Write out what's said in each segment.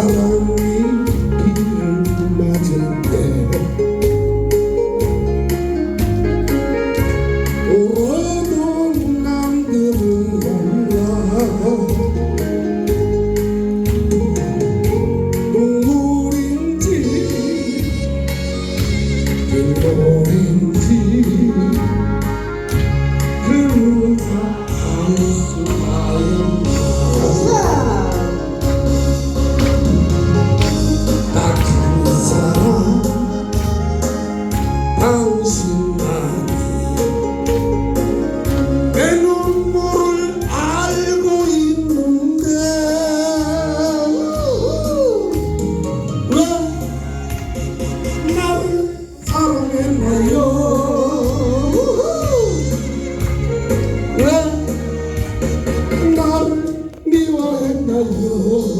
바람이 비를 맞을 때 울어도 남들은 몰라 눈물인지 빈물인지 Brasil.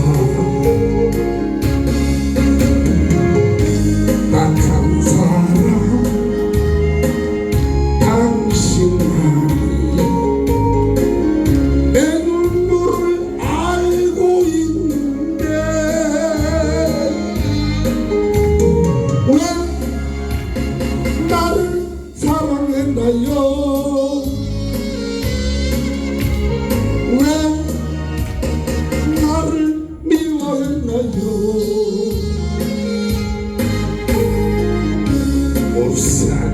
Deus.